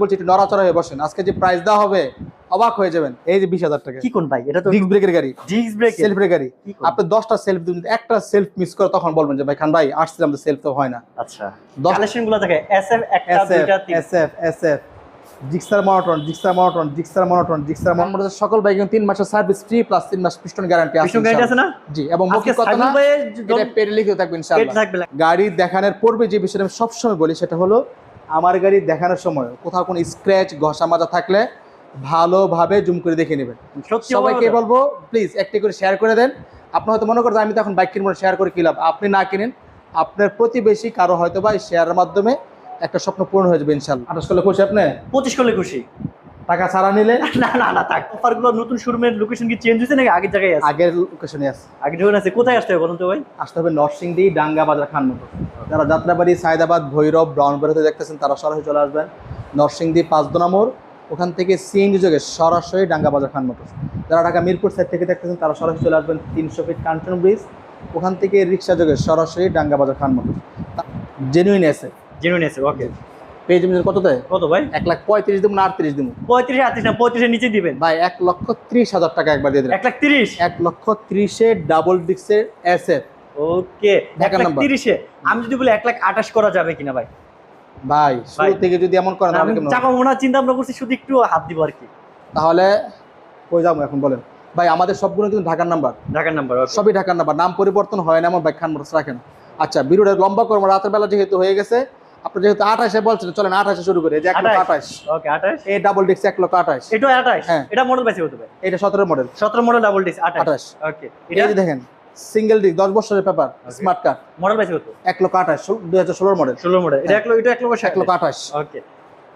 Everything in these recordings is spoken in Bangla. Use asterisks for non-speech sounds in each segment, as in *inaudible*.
বলছি একটু নড়াচড়া হয়ে বসেন। আজকে যে প্রাইস দেওয়া হবে অবাক হয়ে যাবেন। এই যে বিশ হাজার টাকা। কি কোন ভাই এটা তো ডিস্ক ব্রেকের গাড়ি। ডিস্ক ব্রেক সেলফ গাড়ি। আপনি দশটা সেলফ দিন একটা সেলফ মিস করে তখন বলবেন যে ভাই খান ভাই আসছিলাম তো সেলফ তো হয় না। আচ্ছা। কালেকশনগুলো দেখে এসএফ একটা দুইটা তিন SF SF Gixxer monotone Gixxer monotone Gixxer monotone Gixxer monotone সকল বাইক তিন মাসের সার্ভিস ফ্রি প্লাস তিন মাস পিস্টন গ্যারান্টি আছে পিছন গাড়ি আছে না? জি এবং মৌখিক কথা না এটা পেটে লিখে থাকবে পেট ইনশাআল্লাহ। গাড়ি দেখানোর পূর্বে যে বিষয়টা আমি সবসময় বলি সেটা হলো আমার গাড়ি দেখানোর সময় কোথাও কোনো স্ক্র্যাচ ঘষা মাজা থাকলে ভালোভাবে জুম করে দেখে নেবেন। সবাইকে বলব প্লিজ একটি করে শেয়ার করে দেন। আপনি হয়তো মনে করেন আমি তো এখন বাইক কিনবো শেয়ার করে কিলাম আপনি না কিনেন আপনার প্রতিবেশী কারও হয়তো বা শেয়ারের মাধ্যমে একটা স্বপ্ন পূরণ হয়ে যাবে ইনশাল্লাহ। আঠাশ করলে খুশি আপনি? পঁচিশ করলে খুশি। টাকা ছাড়া নিলে? *laughs* না না না থাক। অফারগুলো নতুন শোরুমের লোকেশন কি চেঞ্জ হয়েছে নাকি? আগের জায়গায় আছে? আগের লোকেশনে আছে। আগে ঢোকেন আছে কোথায় আসতে হবে বলুন তো ভাই? আসতে হবে নরসিংদী ডাঙ্গা বাজার খান মতো যারা যাত্রাবাড়ি সায়দাবাদ ভৈরব ব্রাউনবাড়িতে দেখতেছেন তারা সরাসরি চলে আসবেন। নরসিংদী পাঁচদোনা মোড়। ওখান থেকে সিএনজি যোগে সরাসরি ডাঙ্গা বাজার খান মতো যারা ঢাকা মিরপুর সাইড থেকে দেখতেছেন তারা সরাসরি চলে আসবেন তিনশো ফিট কাঞ্চন ব্রিজ ওখান থেকে রিক্সা যোগে সরাসরি ডাঙ্গা বাজার খান মতো জেনুইন এসে জেনুইন আছে ওকে পেজ মিটার কত দেয়? কত ভাই? এক লাখ পঁয়ত্রিশ দেবো না আটত্রিশ দেবো পঁয়ত্রিশ আটত্রিশ না পঁয়ত্রিশের নিচে দিবেন। ভাই এক লক্ষ ত্রিশ হাজার টাকা একবার দিয়ে দেবেন এক লাখ তিরিশ? এক লক্ষ ত্রিশে ডাবল ডিক্সের এস এফ ওকে এক লাখ তিরিশে? আমি যদি বলি এক লাখ আঠাশ করা যাবে কিনা ভাই? ভাই শুরু থেকে যদি এমন করেন হবে? চিন্তা করছি শুধু একটু হাত দিব আর কি। তাহলে কই যাব এখন বলেন? ভাই আমাদের সবগুলো কিন্তু ঢাকার নাম্বার। ঢাকার নাম্বার সবই ঢাকার নাম্বার। নাম পরিবর্তন হয় না আমার খান রাখেন আচ্ছা বিরুডের লম্বা করব রাতের বেলা যেহেতু হয়ে গেছে আপনি যেহেতু আঠাশে বলছেন চলেন আঠাশে শুরু করে যে এক লক্ষ আঠাশ। ওকে আঠাশ। এই ডাবল ডিক্স এক লক্ষ আঠাশ। এটা আঠাশ? হ্যাঁ। এটা মডেল হতে পারে এটা সতেরো মডেল সতেরো মডেল ডাবল আঠাশ। ওকে এটা? দেখেন সিঙ্গেল ডিস্ক দশ বছরের পেপার স্মার্ট কার্ড মডেল এক লক্ষ আঠাশ দুই হাজার ষোলোর মডেল ষোলো মডেল এটা এক লক্ষ এটা এক লক্ষ এক লক্ষ আঠাশ। ওকে।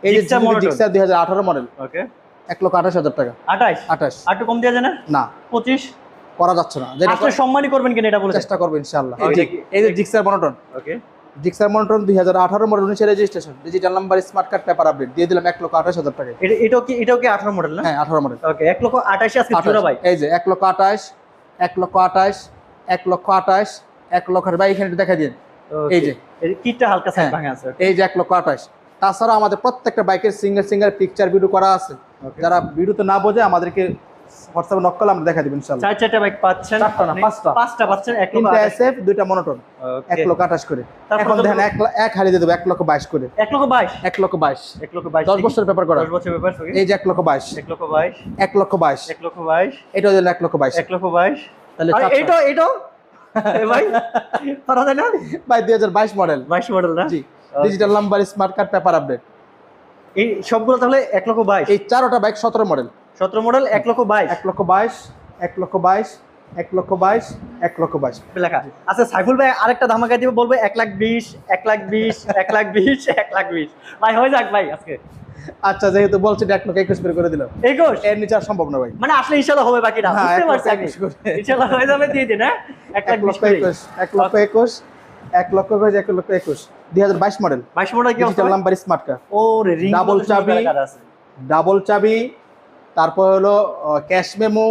এই যে Monoton। দুই হাজার আঠারো মডেল ওকে। এক লক্ষ আঠাশ হাজার টাকা। আঠাশ? আঠাশ। আর একটু কম দেওয়া যায় না? না। পঁচিশ? করা যাচ্ছে না। আসলে সম্মানই করবেন কিনা এটা বলে চেষ্টা করব ইনশাল্লাহ এই যে- যে- এই যে Gixxer monotone okay. Gixxer monotone দুই হাজার আঠারো মডেল উনিশের registration digital number smart card paper update দিয়ে দিলাম এক লক্ষ আঠাশ হাজার টাকা এটা এটাও কি এটাও কি আঠারো মডেল না? হ্যাঁ আঠারো মডেল ওকে এক লক্ষ আঠাশ ভাই। এই যে এক লক্ষ আঠাশ এক লক্ষ আঠাশ এক লক্ষ আঠাশ এক লক্ষ। ভাই এখানে দেখা দিন। এই যে। কিটটা হালকা সাইড হ্যাঁ। ভাঙা আছে এই যে এক লক্ষ আঠাশ। তাছাড়া আমাদের প্রত্যেকটা বাইকের সিঙ্গেল সিঙ্গেল পিকচার ভিডিও করা আছে. যারা ভিডিওতে না বোঝে আমাদেরকে হোয়াটসঅ্যাপে নক করলে আমরা দেখা দিব ইনশাল্লাহ চার চারটা বাইক পাচ্ছেন চারটা না, পাঁচটা। পাঁচটা পাচ্ছেন এক লক্ষ এসএফ দুইটা মনোটন এক লক্ষ আঠাশ করে এখন দেখেন এক এক হারিয়ে দেবো এক লক্ষ বাইশ করে এক লক্ষ বাইশ এক লক্ষ বাইশ এক লক্ষ বাইশ দশ বছরের পেপার করা দশ বছর ব্যাপার এই যে এক লক্ষ বাইশ এক লক্ষ বাইশ এক লক্ষ বাইশ এক লক্ষ বাইশ এটাও দিলেন এক লক্ষ বাইশ এক লক্ষ বাইশ তাহলে আর চারটা। এইটাও এইটাও ভাই পারা যায় না ভাই দুই হাজার বাইশ মডেল বাইশ মডেল না জি digital number smart card paper update এই সবগুলো তাহলে এক লক্ষ বাইশ এই চারোটা বাইক সতেরো মডেল সতেরো মডেল এক লক্ষ বাইশ এক লক্ষ বাইশ এক লক্ষ বাইশ এক লক্ষ বাইশ এক লক্ষ বাইশ লেখা আচ্ছা সাইফুল ভাই আরেকটা ধামাকা দিবে বলব এক লাখ বিশ এক লাখ বিশ এক লাখ বিশ এক লাখ বিশ ভাই হয়ে যাক ভাই আজকে আচ্ছা যেহেতু বলছি এক লক্ষ একুশ করে করে দিলাম একুশ এর নিচে আর সম্ভব না ভাই মানে আসলে ইনশাল্লাহ হবে বাকিটা হ্যাঁ, বুঝতে পারছি করে। ইনশাল্লাহ হয়ে যাবে দিয়ে দিন হ্যাঁ এক লাখ লক্ষ করে একুশ এক লক্ষ একুশ এক লক্ষ একুশ এক লক্ষ একুশ দুই হাজার বাইশ মডেল বাইশ মডেল কি নাম্বার স্মার্ট কার্ড ও Double চাবি। ডাবল চাবি তারপর হলো ক্যাশ মেমো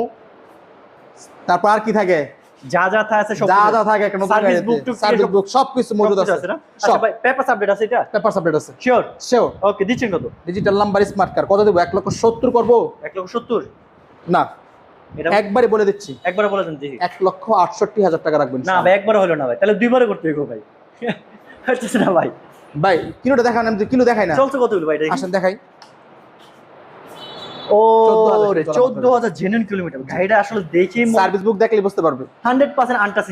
তারপর আর কি থাকে? যা যা থা আছে সব যা যা থাকে নতুন Service book টুক সার্ভিস সব- বুক সবকিছু মজুদ আছে না? সব। আচ্ছা ভাই পেপার আপডেট আছে এটা? পেপার সাবজেক্ট আছে। শিওর সেও ওকে দিচ্ছেন কত? ডিজিটাল নাম্বার স্মার্ট কার্ড কত দেবো? এক লক্ষ সত্তর করব? এক লক্ষ সত্তর? না। এটা একবারে বলে দিচ্ছি। একবার বলে দেন দেখি। এক লক্ষ আটষট্টি হাজার টাকা রাখবেন না ভাই একবার হলো না ভাই। তাহলে দুইবারে করতে হবে ভাই। হচ্ছে না ভাই। ভাই কিলোটা দেখান আমি কিলো দেখাই না। চলছে কত হলো ভাই? এটা আসেন দেখাই। ও রে চোদ্দ হাজার জেনুইন কিলোমিটার গাড়িটা আসলে দেখি সার্ভিস বুক দেখলে বুঝতে পারবে।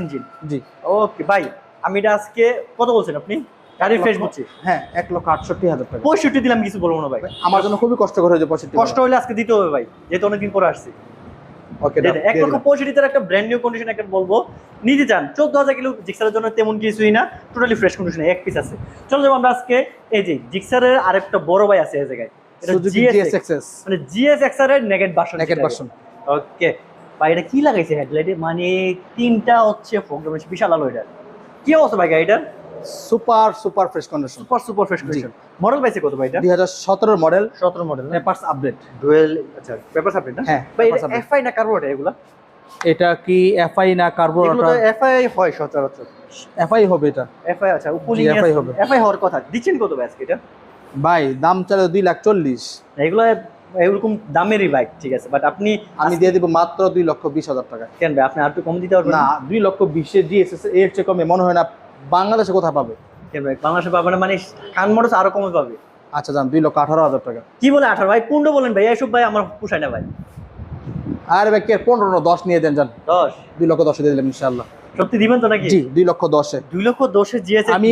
ইঞ্জিন জি। ওকে ভাই আমি এটা আজকে কত বলছেন আপনি? গাড়ি ফ্রেশ বুঝছি। হ্যাঁ লক্ষ হাজার টাকা। পঁয়ষট্টি দিলাম কিছু বলব না ভাই। আমার জন্য খুবই কষ্ট করে হয়েছে পঁয়ষট্টি কষ্ট হলে আজকে দিতে হবে ভাই যেহেতু অনেকদিন পরে আসছি। ওকে এক লক্ষ পঁয়ষট্টি তার একটা ব্র্যান্ড নিউ কন্ডিশন একটা বলব। নিতে চান চোদ্দ হাজার কিলো জিক্সারের জন্য তেমন কিছুই না টোটালি ফ্রেশ কন্ডিশনে এক পিস আছে। চলো যাব আমরা আজকে এই যে জিক্সারের আরেকটা বড় ভাই আছে এই জায়গায়। এটা জিএস এক্সএস মানে জিএস এক্সার এর naked version naked version okay ভাই এটা কি লাগাইছে হেডলাইটে মানে তিনটা হচ্ছে প্রোগ্রাম বিশাল আলো এটা। কি অবস্থা ভাই গাড়িটার? Super super fresh condition super super fresh condition model পাইছে কত ভাই এটা? দুই হাজার সতেরোর মডেল সতেরো মডেল পেপারস আপডেট ডুয়েল আচ্ছা পেপার সাবজেক্ট না? হ্যাঁ ভাই এটা এফআই না কার্বোরেট এগুলা? এটা কি এফআই না এগুলো কার্বোরেটর তো এফআই হয় সচরাচর। এফআই হবে এটা। এফআই আচ্ছা উপলিং FI হবে। এফআই হওয়ার কথা। দিচ্ছেন কত ভাই আজকে এটা? ভাই দাম চাইলে দুই লাখ চল্লিশ। এগুলো এরকম দামেরই বাইক ঠিক আছে বাট আপনি আমি দিয়ে দিব মাত্র দুই লক্ষ বিশ হাজার টাকা। কেন ভাই আপনি আর একটু কম দিতে পারবেন? না দুই লক্ষ বিশে ডিএসএস এর চেয়ে কমে মনে হয় না বাংলাদেশে কোথায় পাবে। কেন ভাই বাংলাদেশে পাবে না মানে কান মোটরস আরও কমে পাবে। আচ্ছা যান দুই লক্ষ আঠারো হাজার টাকা। কি বলে আঠারো? ভাই পনেরো বলেন ভাই? এসব ভাই আমার পোষায় না ভাই। আর ভাই কে পনেরো দশ নিয়ে দেন যান। দশ। দুই লক্ষ দশে দিয়ে দিলাম ইনশাল্লাহ সত্যি দিবেন তো নাকি? জি দুই লক্ষ দশে। দুই লক্ষ দশে জিএসএ আমি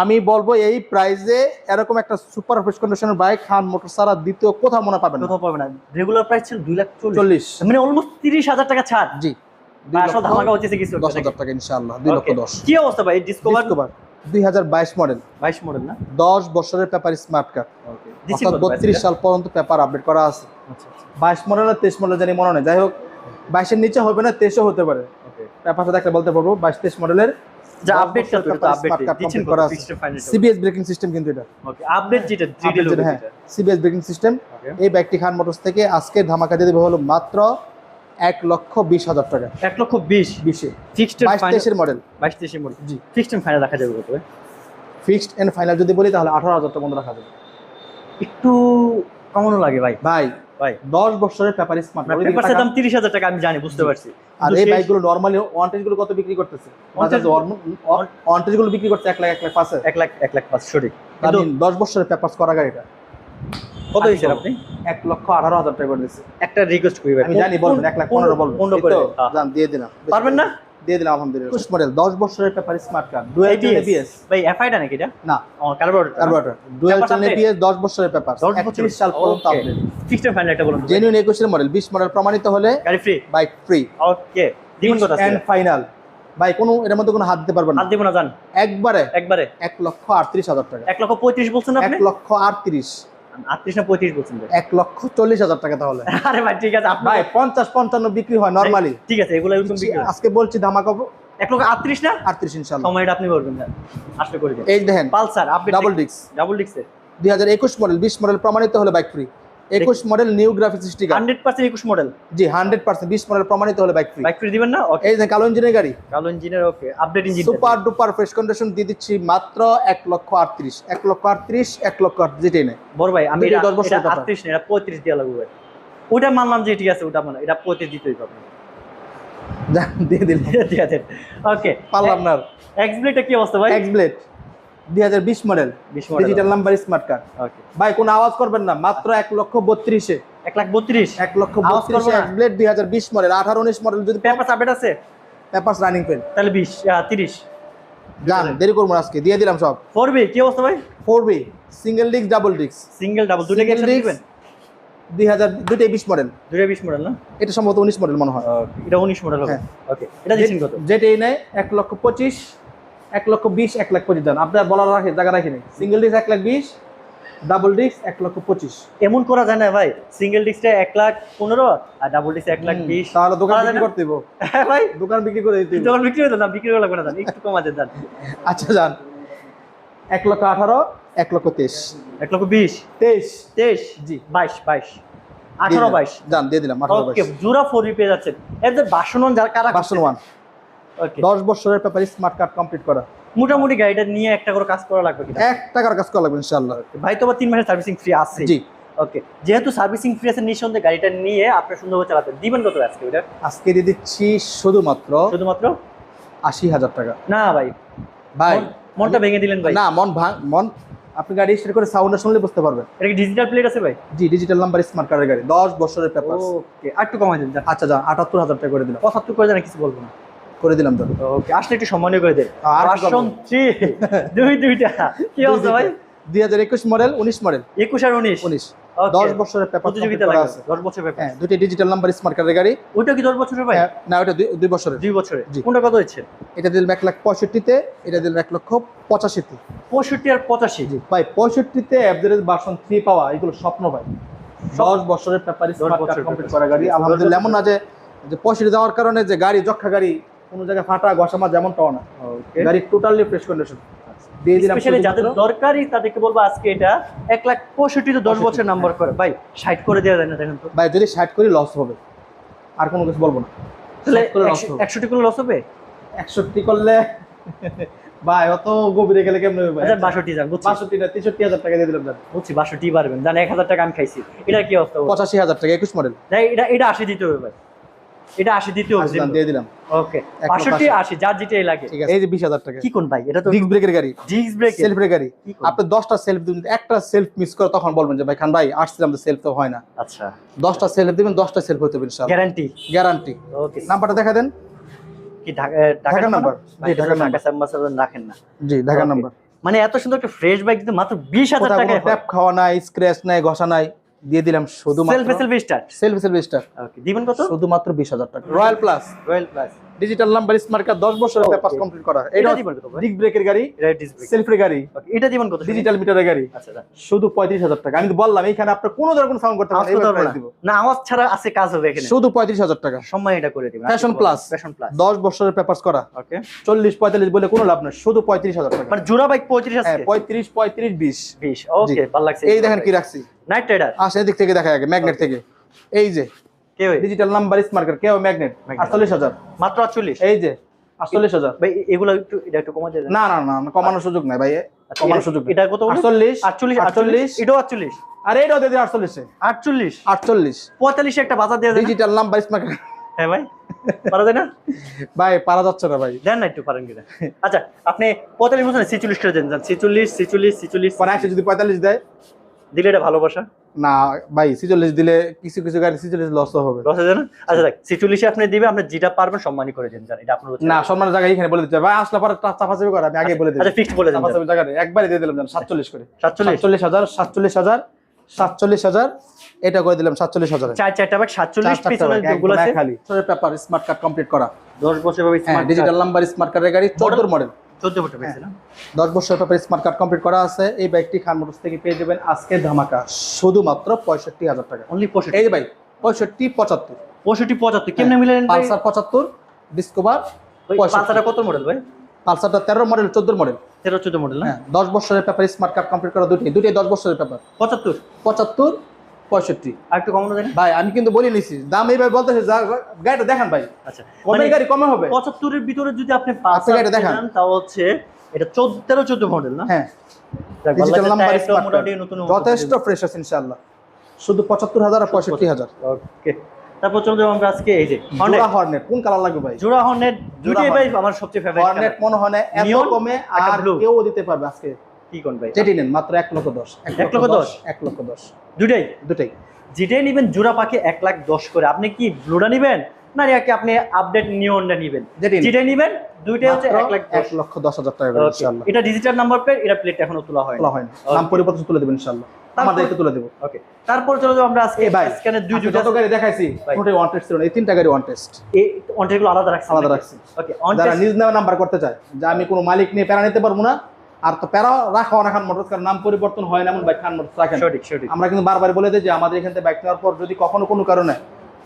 আমি বলব এই প্রাইসে এরকম একটা সুপার ফ্রেশ কন্ডিশনের বাইক খান মোটর সারা দ্বিতীয় কোথাও মনে পাবেন কোথাও পাবে না। রেগুলার প্রাইস ছিল দুই লাখ চল্লিশ। মানে অলমোস্ট তিরিশ হাজার টাকা ছাড়। জি ধামাকা হচ্ছে কিছু দশ হাজার টাকা ইনশাল্লাহ দুই লক্ষ দশ। কি অবস্থা ভাই? ডিসকভার ডিসকভার দুই হাজার বাইশ মডেল বাইশ মডেল না? দশ বছরের পেপার স্মার্ট কার্ড অর্থাৎ? সাল পর্যন্ত পেপার আপডেট করা আছে। আচ্ছা বাইশ মডেল আর তেইশ মডেল জানি মনে নেই যাই হোক বাইশের নিচে হবে না তেইশও হতে পারে। পেপারটা দেখলে বলতে পারব বাইশ তেইশ মডেলের যা আপডেটটা তো আপডেট দিচ্ছেন করা সিবিএস ব্রেকিং সিস্টেম কিন্তু এটা। ওকে আপডেট যেটা 3D লোগো হ্যাঁ সিবিএস ব্রেকিং সিস্টেম এই খান মোটরস থেকে আজকে ধামাকা দিয়ে দেবে হলো মাত্র এক লক্ষ বিশ হাজার টাকা। 1 লক্ষ 20 বিশে। ফিক্সড বাইশ তেইশের মডেল 22 23 মডেল জি। ফিক্সড ফাইনাল রাখা যাবে কত? ফিক্সড এন্ড ফাইনাল যদি বলি তাহলে আঠারো হাজার টাকা রাখা যাবে। একটু কমানো লাগে ভাই। ভাই ভাই বছরের পেপার স্মার্ট দাম 30000 টাকা আমি জানি বুঝতে পারছি। আর এই বাইকগুলো নর্মালি ওয়ান্টেজগুলো কত বিক্রি করতেছে? ওয়ান্টেজগুলো বিক্রি করছে এক লাখ এক লাখ পাঁচে এক লাখ এক লাখ পাঁচ সঠিক। আমি কিন্তু দশ বছরের পেপার করা গাড়িটা কত দিয়েছেন আপনি? এক লক্ষ আঠারো হাজার টাকা করে দিচ্ছে একটা রিকোয়েস্ট করি ভাই। আমি জানি বলবেন এক লাখ পনেরো বলবেন। পনেরো এই করে দিন। হ্যাঁ। দিয়ে দিলাম। পারবেন না? দিয়ে দিলাম আলহামদুলিল্লাহ। একুশ মডেল দশ বছরের paper smart card dual ABS? ABS ভাই এফআইটা নাকি এটা? না। ও carburettor carburettor dual update? ABS দশ বছরের পেপার একত্রিশ সাল পর্যন্ত আপডেট ফিক্সড ফাইনাল একটা বলুন। জেনুইন একুশের মডেল বিশ মডেল প্রমাণিত হলে গাড়ি ফ্রি বাইক ফ্রি ওকে দিবেন আছে। এন্ড ফাইনাল ভাই কোনো এর মধ্যে কোনো হাত দিতে পারবেন না। হাত দিব না জান। একবারে? একবারে। এক লক্ষ আটত্রিশ হাজার টাকা। এক লক্ষ পঁয়ত্রিশ বলছেন এক আপনি লক্ষ আটত্রিশ। আটত্রিশ না বলছেন লক্ষ চল্লিশ হাজার টাকা তাহলে। *laughs* আরে ভাই ঠিক আছে ভাই বিক্রি হয় নরমালি ঠিক আছে এগুলো বিক্রি আজকে বলছি ধামাকা লক্ষ আটত্রিশ না? সময়টা আপনি বলবেন না আসলে করে দিন। এই দেখেন পালসার আপনি ডাবল ডিক্স ডাবল ডিক্সে দুই হাজার একুশ মডেল বিশ মডেল প্রমাণিত হলে বাইক ফ্রি একুশ model new graphics sticker hundred percent একুশ মডেল জি হান্ড্রেড পার্সেন্ট বিশ মডেল প্রমাণিত হলে বাইক ফ্রি বাইক ফ্রি দিবেন না? ওকে এই যে কালো ইঞ্জিনের গাড়ি। কালো ইঞ্জিনের okay update engine super duper fresh condition দিয়ে দিচ্ছি মাত্র এক লক্ষ আটত্রিশ। এক লক্ষ আটত্রিশ এক লক্ষ আটত্রিশ যেটাই নেই। বড় ভাই আমি দশ বছরের কথা। আটত্রিশ না এটা পঁয়ত্রিশ দেওয়া লাগবে ভাই। ওটা মানলাম যে ঠিক আছে ওটা মানে এটা পঁয়ত্রিশ দিতেই যান, *laughs* দিয়ে দিলাম। ঠিক আছে ওকে পারলাম না এক্সপ্লেটটা কি অবস্থা ভাই? এক্স ব্লেড দুই হাজার বিশ model 20 model। Digital number smart card okay ভাই কোনো আওয়াজ করবেন না মাত্র এক লক্ষ বত্রিশে। এক লাখ বত্রিশ? এক লক্ষ আওয়াজ করব বত্রিশে না। এক্স ব্লেড দুই হাজার বিশ মডেল আঠারো উনিশ মডেল যদি পেপার আপডেট আছে? পেপার্স রানিং পেন তাহলে বিশ আহ, তিরিশ। যান দেরি করব না আজকে দিয়ে দিলাম সব। ফোর বি কি অবস্থা ভাই? Four B single disc double disc single double দুটো কি একসাথে দিবেন? দুই হাজার দুইটাই বিশ মডেল দুটো বিশ মডেল না? এটা সম্ভবত উনিশ মডেল মনে হয়। এটা উনিশ মডেল হবে। হ্যাঁ। ওকে এটা দিচ্ছেন কত? যেটাই নেয় এক লক্ষ পঁচিশ। এক লক্ষ বিশ এক লাখ পঁচিশ দেন। আপনার বলার রাখে জায়গা রাখিনি সিঙ্গেল ডিস্ক এক লাখ বিশ ডাবল ডিস্ক এক লক্ষ পঁচিশ। এমন করা যায় না ভাই। সিঙ্গেল ডিস্কটা এক লাখ পনেরো আর ডাবল ডিস্ক এক লাখ বিশ। তাহলে দোকান বিক্রি করতে। *laughs* হ্যাঁ ভাই। দোকান বিক্রি করে দিতে দোকান বিক্রি হতো না বিক্রি করা লাগবে না। একটু কমা দেন। জান আচ্ছা যান। এক লক্ষ আঠারো এক লক্ষ তেইশ। এক লক্ষ বিশ। তেইশ। তেইশ? জি। বাইশ বাইশ। আঠারো বাইশ। যান দিয়ে দিলাম আঠারো জোড়া ফোর পেয়ে যাচ্ছেন এদের বাসনন যারা কারা পার্সন ওয়ান দশ বছরের পেপার স্মার্ট কার্ড কমপ্লিট করা। মোটামুটি গাড়িটা নিয়ে একটা করে কাজ করা লাগবে এক টাকার কাজ করা লাগবে ইনশাল্লাহ ভাই তো আবার তিন মাসের সার্ভিসিং ফ্রি আছে? জি। ওকে যেহেতু সার্ভিসিং ফ্রি আছে নিঃসন্দেহে গাড়িটা নিয়ে আপনি সুন্দরভাবে চালাতেন দিবেন কত আজকে ওটা আজকে দিয়ে দিচ্ছি শুধুমাত্র শুধুমাত্র? আশি হাজার টাকা। না ভাই। ভাই মনটা ভেঙে দিলেন ভাই। না মন ভাঙ মন আপনি গাড়ি স্টার্ট করে সাউন্ড শুনলে বুঝতে পারবেন। এটা কি ডিজিটাল প্লেট আছে ভাই? জি ডিজিটাল নাম্বার স্মার্ট কার্ডের গাড়ি। দশ বছরের পেপার ওকে আর একটু কমাই দেন আচ্ছা যান আটাত্তর হাজার টাকা করে দিলাম। পঁচাত্তর করে দেন কিছু বলব না। করে দিলাম তো ওকে আসলে একটু সম্মানীয় করে দেন। আর ভার্সন? দুই দুইটা। কি অবস্থা ভাই? দুই হাজার একুশ মডেল উনিশ মডেল একুশ আর উনিশ? উনিশ। Okay. দশ বছরের পেপার প্রতিযোগিতা আছে। দশ বছর ব্যাপার হ্যাঁ দুটি ডিজিটাল নাম্বার স্মার্ট কার্ডের গাড়ি ওইটা কি দশ বছরের ভাই? হ্যাঁ, না ওটা দুই- দুই বছরের। দুই বছরে জি। কোনটা কত হচ্ছে এটা দিলাম এক লাখ পঁয়ষট্টিতে এটা দিলাম এক লক্ষ পঁচাশিতে। পঁয়ষট্টি আর পঁচাশি। জি ভাই পঁয়ষট্টিতে অ্যাভারেজ ভার্সন থ্রি পাওয়া এগুলো স্বপ্ন ভাই। দশ বছরের পেপার স্মার্ট কার্ড কমপ্লিট করা গাড়ি। আলহামদুলিল্লাহ এমন না যে যে পঁয়ষট্টি যাওয়ার কারণে যে গাড়ি যক্ষা গাড়ি কোনো জায়গায় ফাটা ঘষামা যেমনটাও না। ওকে গাড়ি টোটালি ফ্রেশ কন্ডিশন দিয়ে দিলাম স্পেশালি যাদের শুধুমাত্র- দরকারি তাদেরকে বলব আজকে এটা এক লাখ পঁয়ষট্টিতে দশ বছর নাম্বার করে। ভাই ষাট করে দেওয়া যায় না দেখেন তো। ভাই যদি ষাট করি লস হবে আর কোনো কিছু বলব না। তাহলে 60 করে একষট্টি করে লস হবে? একষট্টি করলে ভাই অত গভীরে গেলে কেমন হবে ভাই? আচ্ছা বাষট্টি যান বুঝছি। বাষট্টি না তেষট্টি হাজার টাকা দিয়ে দিলাম জান বুঝছি বাষট্টি পারবেন জান এক হাজার টাকা আমি খাইছি। এটা কি অবস্থা বলুন? পঁচাশি হাজার টাকা একুশ মডেল ভাই, এটা এটা আশি দিতে হবে ভাই। এটা আশি দিতে হবে দিয়ে দিলাম। ওকে এক বাষট্টি লক্ষ আশি যার যেটাই লাগে। এই যে বিশ হাজার টাকা। কি কোন ভাই? এটা তো ডিস্ক ব্রেকের গাড়ি। ডিস্ক ব্রেক সেলফ গাড়ি। আপনি দশটা সেলফ দিবেন একটা সেলফ মিস করে তখন বলবেন যে ভাই খান ভাই আসছিলাম তো সেলফ তো হয় না। আচ্ছা। দশটা সেলফ দিবেন দশটা সেলফ হতে ইনশাআল্লাহ গ্যারান্টি গ্যারান্টি ওকে নাম্বারটা দেখা দেন। কি ঢাকা নাম্বার? নাম্বার। জি, ঢাকা অ্যাম্বাসাডর রাখেন না। জি Okay. নাম্বার। মানে এত সুন্দর একটা ফ্রেশ বাইক কিন্তু মাত্র বিশ হাজার কোথাও টাকায় ট্যাপ খাওয়া নাই স্ক্র্যাচ নাই ঘষা নাই। দিয়ে দিলাম শুধুমাত্র self self start self self start okay দিবেন কত? শুধুমাত্র বিশ হাজার টাকা। Royal plus royal plus digital number smart card দশ বছরের পেপার কমপ্লিট করা। এটা দিবেন কত ডিস্ক ব্রেকের গাড়ি এটা ডিস্ক ব্রেক সেলফের গাড়ি ওকে এটা দিবেন কত ডিজিটাল মিটারের গাড়ি। আচ্ছা যান। শুধু পঁয়ত্রিশ হাজার টাকা। আমি তো বললাম এইখানে আপনার কোনো ধরনের কোনো সাউন্ড করতে পারবেন না। না। আওয়াজ ছাড়া আছে কাজ হবে এখানে। শুধু পঁয়ত্রিশ হাজার টাকা। সম্মান এটা করে দিবেন। Fashion plus। ফ্যাশন প্লাস দশ বছরের পেপার করা। ওকে চল্লিশ পঁয়তাল্লিশ বলে কোনো লাভ নেই শুধু পঁয়ত্রিশ হাজার টাকা। মানে জোড়া বাইক পঁয়ত্রিশ হ্যাঁ আছে পঁয়ত্রিশ পঁয়ত্রিশ বিশ। বিশ ওকে ভালো লাগছে। এই দেখেন কি রাখছি। নাইট রাইডার আসে এদিক থেকে দেখা আগে ম্যাগনেট থেকে। এই যে কে ওই ডিজিটাল নাম্বার স্মার্ট কার্ড কেউ ম্যাগনেট। আটচল্লিশ হাজার। মাত্র আটচল্লিশ? এই যে আটচল্লিশ হাজার। ভাই এগুলো একটু এটা একটু কমা যায় না না না কমানোর সুযোগ নাই ভাই আচ্ছা, কমানোর সুযোগ এটা কত আটচল্লিশ আটচল্লিশ আটচল্লিশ এটাও আটচল্লিশ। আর এইটাও দিয়ে আটচল্লিশে। আটচল্লিশ। আটচল্লিশ। পঁয়তাল্লিশে একটা বাজার যায় ডিজিটাল নাম্বার স্মার্ট কার্ড হ্যাঁ ভাই পারা যায় না? ভাই পারা যাচ্ছে না ভাই। দেন না একটু পারেন কিনা। আচ্ছা আপনি পঁয়তাল্লিশ বছর ছিচল্লিশ করে দেন। যান ছিচল্লিশ ছিচল্লিশ ছিচল্লিশ পরে যদি পঁয়তাল্লিশ দেয়। দিলে এটা ভালোবাসা? না ভাই ছিচল্লিশ দিলে কিছু কিছু গাড়ি ছিচল্লিশ লস হবে। লস না? আচ্ছা দেখ ছিচল্লিশে আপনি দিবে আপনি যেটা পারবেন সম্মানই করে দেন এটা আপনার না সম্মানের জায়গায় এখানে বলে দিতে ভাই আসলে পরে চাপাচাপি করে আমি আগে বলে দিই আচ্ছা ফিক্সড বলে দেন চাপাচাপি জায়গায় একবারে দিয়ে দিলাম জান সাতচল্লিশ করে। সাতচল্লিশ? সাতচল্লিশ হাজার সাতচল্লিশ হাজার সাতচল্লিশ হাজার এটা করে দিলাম সাতচল্লিশ হাজার। চার চারটা ব্যাগ সাতচল্লিশ খালি পেপার স্মার্ট কার্ড কমপ্লিট করা। দশ বছর ভাবে ডিজিটাল নাম্বার স্মার্ট কার্ডের গাড়ি চোদ্দ মডেল চোদ্দ বছর পেয়েছে না? দশ বছর পেপার স্মার্ট কার্ড কমপ্লিট করা আছে। এই বাইকটি খান মোটরস থেকে পেয়ে যাবেন আজকে ধামাকা। শুধুমাত্র পঁয়ষট্টি হাজার টাকা। অনলি পঁয়ষট্টি। এই যে ভাই পঁয়ষট্টি পঁচাত্তর। পঁয়ষট্টি পঁচাত্তর কেমনে মিলেন ভাই? পালসার পঁচাত্তর ডিসকভার। পাঁচটা কত মডেল ভাই? পালসারটা তেরো মডেল চোদ্দ মডেল তেরো চোদ্দ মডেল হ্যাঁ দশ বছরের পেপার স্মার্ট কার্ড কমপ্লিট করা দুটি দুটি দশ বছরের পেপার পঁচাত্তর? পঁচাত্তর পঁয়ষট্টি। আর একটু কমানো যায় ভাই আমি কিন্তু বলে নিছি দাম এইভাবে বলতেছে যা গাড়িটা দেখান ভাই। আচ্ছা কমে মানে গাড়ি কমে হবে। পঁচাত্তরের ভিতরে যদি আপনি এটা দেখান। তাও হচ্ছে এটা চোদ্দ তেরো চোদ্দ মডেল না? হ্যাঁ। ডিজিটাল নাম্বার যথেষ্ট ফ্রেশ আছে ইনশাআল্লাহ। শুধু পঁচাত্তর হাজার আর পঁয়ষট্টি হাজার। ওকে তারপর চলে যাব আমরা আজকে এই যে জোড়া হর্নেট কোন কালার লাগবে ভাই? জোড়া হর্নেট দুটোই ভাই আমার সবচেয়ে ফেভারিট হর্নেট মনে হয় না এত কমে আর কেউ দিতে পারবে আজকে। কি কোন ভাই? যেটি নেন মাত্র এক লক্ষ দশ। এক লক্ষ দশ? এক লক্ষ দশ। দুটাই দুটাই যেটাই নেবেন জোড়া পাখি এক লাখ দশ করে। আপনি কি ব্লুটা নেবেন? না নাকি আপনি আপডেট নিয়নটা নেবেন? যেটি নেবেন দুইটাই হচ্ছে এক লাখ এক লক্ষ দশ হাজার টাকা ইনশাআল্লাহ। এটা ডিজিটাল নাম্বার প্লেট এটা প্লেট এখনও তোলা হয় তোলা হয় নাম পরিবর্তন তুলে দেবেন ইনশাআল্লাহ। আমাদেরকে তুলে দেবো। ওকে তারপর চলে যাব আমরা আজকে ভাই স্ক্যানে দুই আপনি যত গাড়ি দেখাইছি ভাই। ওয়ান টেস্ট ছিল এই তিনটা গাড়ি ওয়ান টেস্ট এই অনটেগুলো আলাদা রাখছি। আলাদা রাখছি। ওকে যারা নিজ নামে নাম্বার করতে চায় যে আমি কোনো মালিক নিয়ে প্যারা নিতে পারব না আর তো প্যারা রাখা খান মোটরস কারণ নাম পরিবর্তন হয় না এমন বাইক খান মোটরস রাখেন। সঠিক সঠিক। আমরা কিন্তু বারবার বলে দিই যে আমাদের এখান থেকে বাইক নেওয়ার পর যদি কখনো কোনো কারণে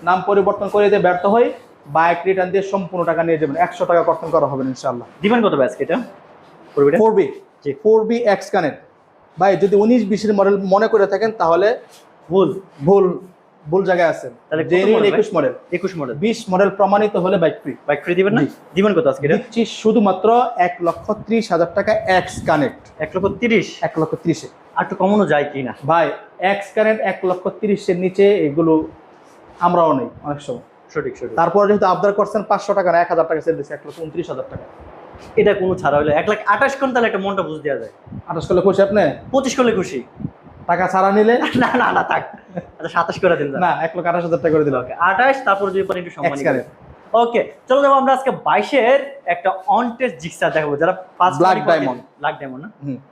নাম পরিবর্তন করে দিয়ে ব্যর্থ হই বাইক রিটার্ন দিয়ে সম্পূর্ণ টাকা নিয়ে যাবেন। একশো টাকা কর্তন করা হবে ইনশাল্লাহ দিবেন কত ব্যাস এটা? ফোর বি জি। ফোর বি এক্স কানেক্ট ভাই যদি উনিশ বিশের মডেল মনে করে থাকেন তাহলে ভুল। ভুল। ভুল জায়গায় আছেন। জেনুইন model ভাই? একুশ মডেল একুশ মডেল বিশ মডেল প্রমাণিত হলে বাইক ফ্রি বাইক ফ্রি দিবেন না? দিবেন কত আজকে দিচ্ছি শুধুমাত্র এক লক্ষ ত্রিশ হাজার টাকা এক্স কানেক্ট এক লক্ষ তিরিশ? এক লক্ষ ত্রিশে। আর একটু কমানো যায় কি না? ভাই এক্স কারেন্ট এক লক্ষ তিরিশের নিচে এগুলো আমরাও নেই অনেক সময়। সঠিক সঠিক। তারপর যেহেতু আবদার করছেন পাঁচশো টাকা না এক হাজার টাকা সেল দিচ্ছে এক লক্ষ উনত্রিশ হাজার টাকা। এটা কোনো ছাড়া হলে এক লাখ আঠাশ কোন তাহলে একটা মনটা বুঝ দেওয়া যায়। আঠাশ করলে খুশি আপনি? পঁচিশ করলে খুশি। টাকা ছাড়া নিলে? না না না থাক। আচ্ছা সাতাশ করে দিন না এক লক্ষ আঠাশ হাজার টাকা করে দিল। ওকে আঠাশ তারপর যদি পারেন একটু সম্মানী Excellent. ওকে চলো যাব আমরা আজকে বাইশের একটা অন টেস্ট জিক্সার দেখাবো যারা. ব্ল্যাক ডায়মন্ড না?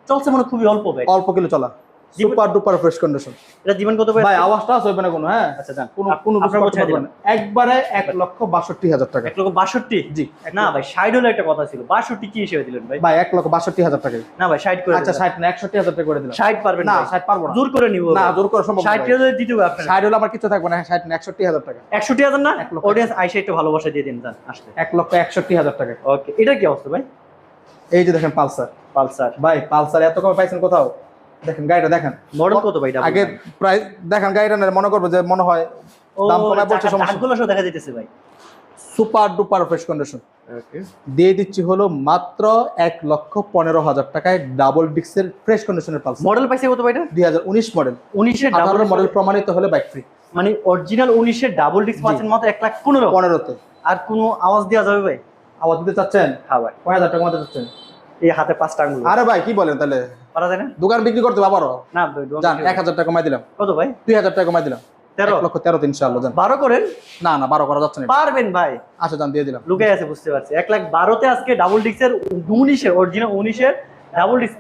চলছে মনে খুবই অল্প অল্প কিলো চলা। সুপার ডুপার ফ্রেশ কন্ডিশন এটা জীবন কত ভাই আওয়াজটা না কোনো হ্যাঁ? আচ্ছা যান কোনো কোনো আপনার কিছু বোঝাই করতে পারবেন না। একবারে এক লক্ষ বাষট্টি হাজার টাকা। লক্ষ জি। না ভাই ষাট হলে একটা কথা ছিল। বাষট্টি কি হিসেবে দিলেন ভাই? ভাই লক্ষ হাজার টাকা না ভাই ষাট করে আচ্ছা ষাট না একষট্টি হাজার টাকা করে দিলাম। ষাট পারবেন না না ষাট পারব না। জোর করে নিব না জোর করা সম্ভব না। দিতে হবে আপনার হলে আমার কিছু থাকবে না ষাট না একষট্টি হাজার টাকা। একষট্টি হাজার না। অডিয়েন্স আইসে একটু ভালোবাসা দিয়ে দিন যান আসলে লক্ষ একষট্টি হাজার টাকা। ওকে এটা কি অবস্থা ভাই? এই যে দেখেন পালসার। পালসার। ভাই পালসার এত কমে পাইছেন কোথাও? দেখেন গাড়িটা দেখেন। মডেল কত ভাই আগে প্রায় দেখেন গাড়িটা মনে করব যে মনে হয় দাম কমায় বলছে সমস্যা। দামগুলো দেখা যাইতেছে ভাই। সুপার ডুপার ফ্রেশ কন্ডিশন দিয়ে দিচ্ছি হলো মাত্র এক লক্ষ পনেরো হাজার টাকায় ডাবল ডিক্সের ফ্রেশ কন্ডিশনের পালস মডেল পাইছে কত ভাই দুই হাজার উনিশ মডেল উনিশের ডাবল মডেল প্রমাণিত হলে বাইক ফ্রি মানে অরিজিনাল উনিশের ডাবল ডিস্ক জি। পাচ্ছেন মাত্র এক লাখ পনেরো। পনেরোতে। আর কোনো আওয়াজ দেওয়া যাবে ভাই? আবার দিতে চাচ্ছেন? হ্যাঁ ভাই। কয় হাজার টাকা মতো চাচ্ছেন? এই হাতে পাঁচটা আঙুল। আরে ভাই কি বলেন তাহলে? পারা যায় না? দোকান বিক্রি করতে পারো না জান দোকান এক হাজার টাকা কমাই দিলাম। কত ভাই? দুই হাজার টাকা কমাই দিলাম। তেরো? এক লক্ষ তেরো তিনশো আল্লাহ যান বারো করেন? না না বারো করা যাচ্ছে না। পারবেন ভাই। আচ্ছা দিয়ে দিলাম। লুকে আছে বুঝতে পারছি। এক লাখ বারোতে আজকে ডাবল ডিস্কের উনিশের অরিজিনাল উনিশের ডাবল ডিস্ক